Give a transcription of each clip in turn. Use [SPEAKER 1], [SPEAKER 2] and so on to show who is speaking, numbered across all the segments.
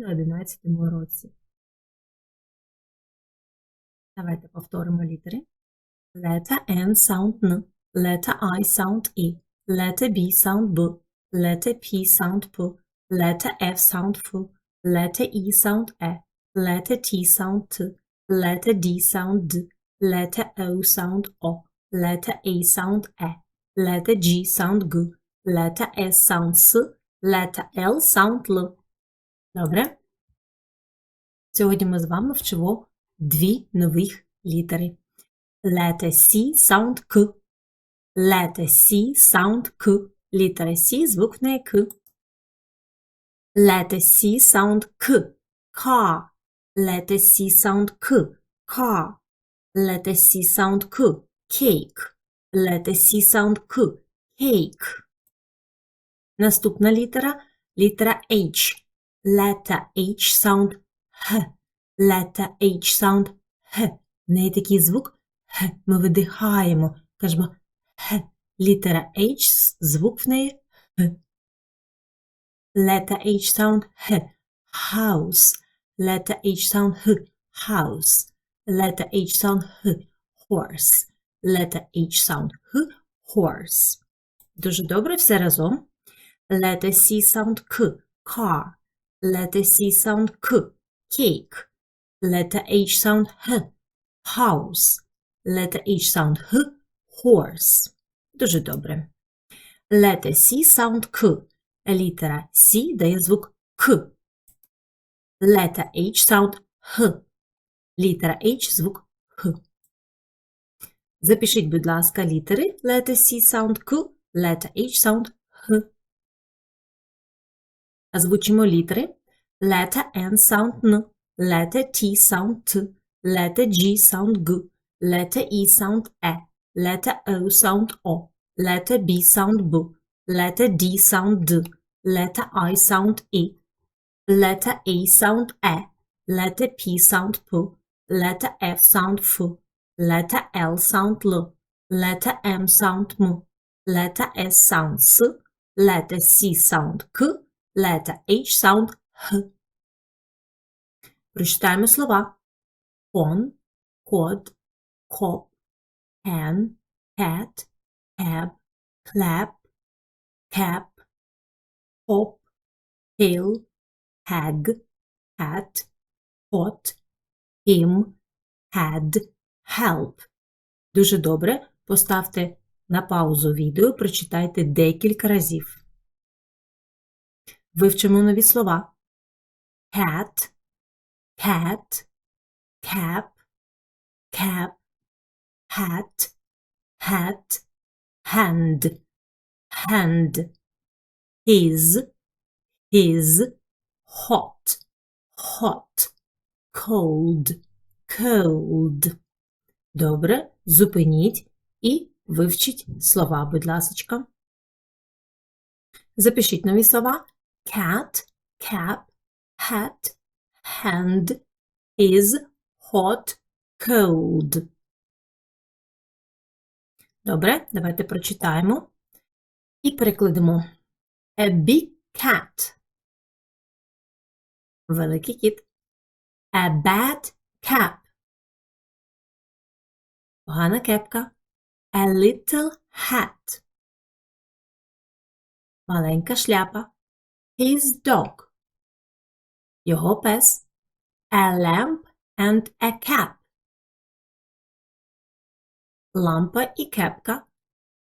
[SPEAKER 1] на 11 році. Давайте повторимо літери. Letter N sound N, letter I sound E, letter B sound B, letter P sound P, letter F sound F, letter E sound E, letter T sound T, letter D sound D, letter O sound O, letter A sound E, letter G sound G, letter S sound S, letter L sound L. Добре? Сьогодні ми з вами вчимо дві нових літери. Letter C sound К. Letter C sound К. Літера C звук в неї К. Letter C sound К. Car. Letter C sound К. Car. Letter C sound К. Cake. Letter C sound К. Cake. Наступна літера літера H. Letter H sound Х. Letter H sound Х. В неї такий звук Х. Ми видихаємо. Кажемо Х. Літера H, звук в неї Х. Letter H sound Х. House. Letter H sound Х. House. Letter H sound Х. Horse. Letter H sound Х. Horse. Дуже добре, все разом. Letter C sound К. Car. Letter C sound К. Cake. Letter H sound Х. House. Letter H sound Х. Horse. Дуже добре. Letter C sound К. Літера C дає звук К. Letter H sound Х. Літера H звук Х. Запишіть, будь ласка, літери letter C sound К, letter H sound Х. Озвучимо літери letter N sound N, letter T sound T, letter G sound G, letter E sound E, letter O sound O, letter B sound B, letter D sound D, letter I sound E, letter A sound E, letter P sound P, letter F sound F, letter L sound L, letter M sound M, letter S sound S, letter C sound K, letter H sound Х. Прочитаємо слова. On, код, коп, can, cat, cab, clap, cap, hop, hill, hag, hat, hot, him, had, help. Дуже добре. Поставте на паузу відео, прочитайте декілька разів. Вивчимо нові слова. Cat, cat, cap, cap, hat, hat, hand, hand, his, his, hot, hot, cold, cold. Добре, зупиніть і вивчіть слова, будь ласочка. Запишіть нові слова. Cat, cap, hat, hand, is, hot, cold. Добре, давайте прочитаємо і перекладемо. A big cat. Великий кіт. A bad cap. Погана кепка. A little hat. Маленька шляпа. His dog. Його пес. A lamp and a cap. Лампа і кепка.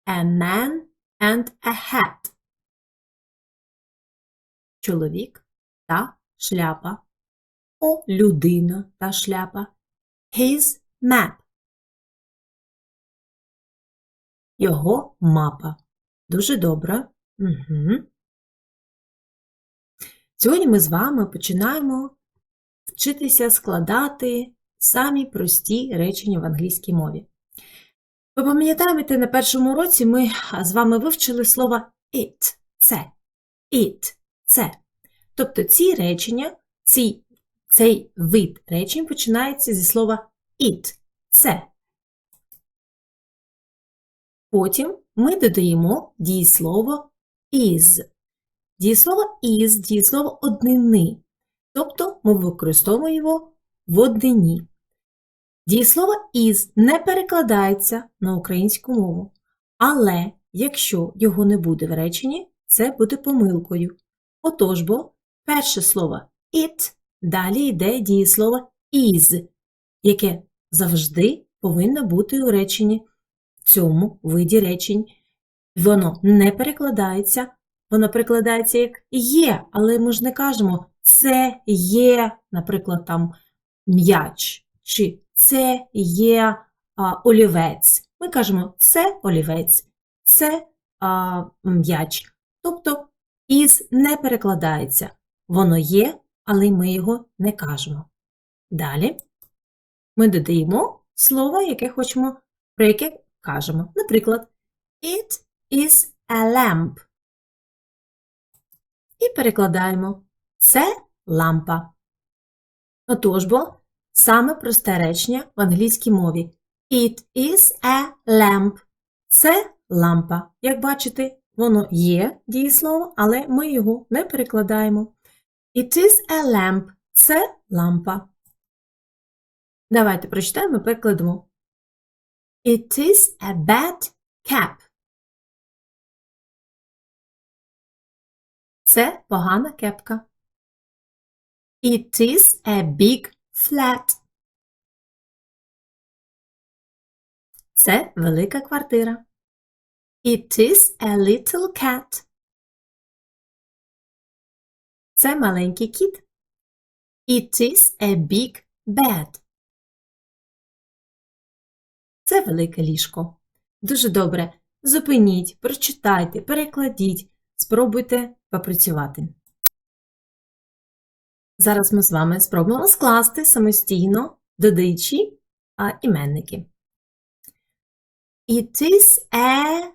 [SPEAKER 1] A man and a hat. Чоловік та шляпа. О, людина та шляпа. His map. Його мапа. Дуже добре. Угу. Сьогодні ми з вами починаємо вчитися складати самі прості речення в англійській мові. Ви пам'ятаєте, на першому уроці ми з вами вивчили слово it це. It це. Тобто ці речення, ці, цей вид речень починається зі слова it це. Потім ми додаємо дієслово is. Дієслово is, дієслово однини. Тобто ми використовуємо його в однині. Дієслово is не перекладається на українську мову, але якщо його не буде в реченні, це буде помилкою. Отож бо перше слово it, далі йде дієслово is, яке завжди повинно бути у реченні в цьому виді речень. Воно не перекладається, воно перекладається як є, але ми ж не кажемо це є, наприклад, там м'яч, чи це є а, олівець. Ми кажемо це олівець, це а, м'яч. Тобто із не перекладається. Воно є, але ми його не кажемо. Далі ми додаємо слово, яке хочемо, про яке кажемо. Наприклад, It is a lamp. І перекладаємо це лампа. Отож бо саме просте речення в англійській мові. It is a lamp. Це лампа. Як бачите, воно є дієслово, але ми його не перекладаємо. It is a lamp. Це лампа. Давайте прочитаємо і перекладемо. It is a bad cap. Це погана кепка. It is a big flat. Це велика квартира. It is a little cat. Це маленький кіт. It is a big bed. Це велике ліжко. Дуже добре. Зупиніть, прочитайте, перекладіть, спробуйте попрацювати. Зараз ми з вами спробуємо скласти самостійно додаючи а, іменники. It is a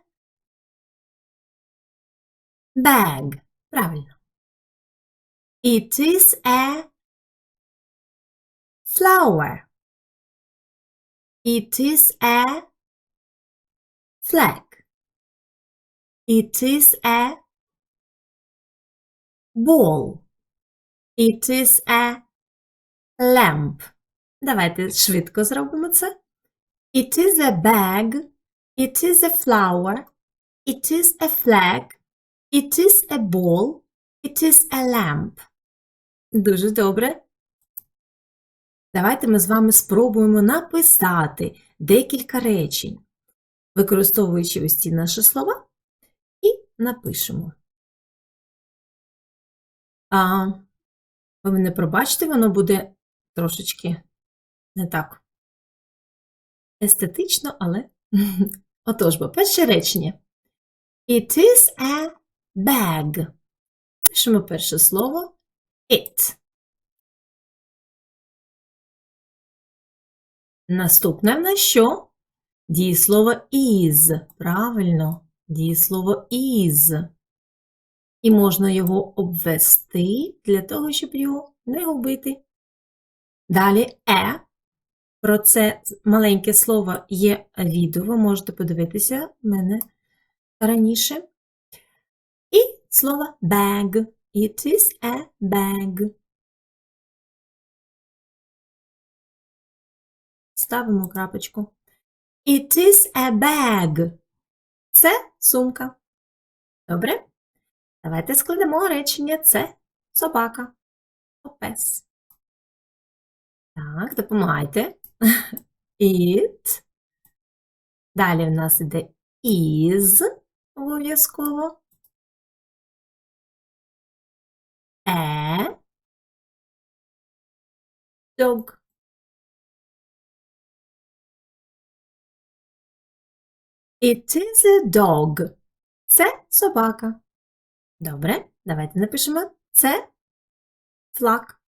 [SPEAKER 1] bag. Правильно. It is a flower. It is a flag. It is a ball. It is a lamp. Давайте швидко зробимо це. It is a bag. It is a flower. It is a flag. It is a ball. It is a lamp. Дуже добре. Давайте ми з вами спробуємо написати декілька речень, використовуючи ось ці наші слова, і напишемо. А, Ви мене пробачте, воно буде трошечки не так естетично, але отож, бо перше речення. It is a bag. Пишемо перше слово it. Наступне в нас що? Дієслово is. Правильно, дієслово is. І можна його обвести для того, щоб його не губити. Далі е. Про це маленьке слово є відео, ви можете подивитися мене раніше. І слово bag. It is a bag. Ставимо крапочку. It is a bag. Це сумка. Добре? Давайте складемо речення це собака. Пес. Так, допомагайте. It. Далі в нас іде is обов'язково. A dog. It is a dog. Це собака. Добре, давайте напишемо це флаг.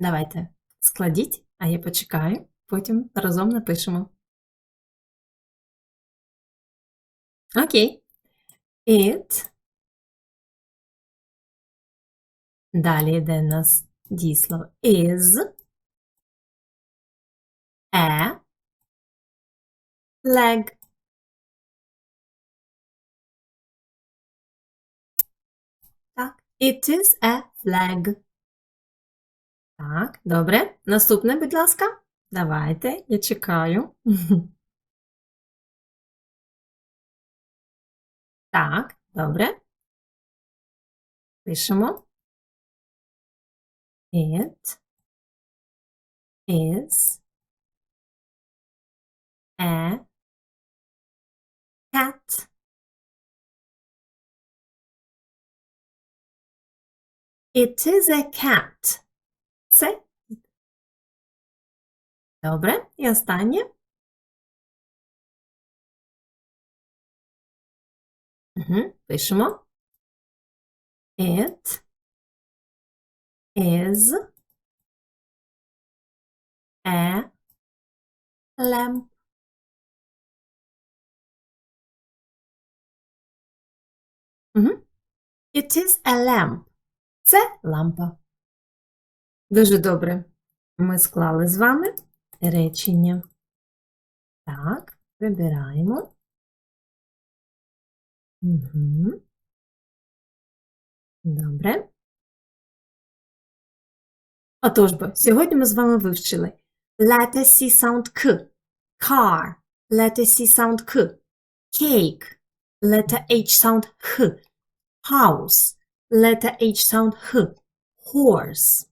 [SPEAKER 1] Давайте складіть, а я почекаю, потім разом напишемо. Окей. It. Далі йде у нас дієслово is. A. Leg. It is a flag. Так, добре. Наступне, будь ласка. Давайте, я чекаю. Так, добре. Пишемо. It is a cat. It is a cat. Це. Добре. І останнє. Угу. Пишемо. It is a lamp. Угу. It is a lamp. Це лампа. Дуже добре. Ми склали з вами речення. Так, прибираємо. Угу. Добре. Отож бо, сьогодні ми з вами вивчили letter C sound К, car, letter C sound К, cake, letter H sound Х, house, letter H sound Х, horse.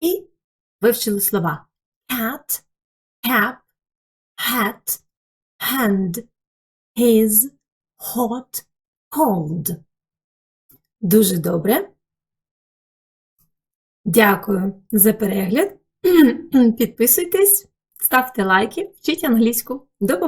[SPEAKER 1] І вивчили слова cat, cap, hat, hand, his, hot, cold. Дуже добре. Дякую за перегляд. Підписуйтесь, ставте лайки, вчіть англійську. До побачення!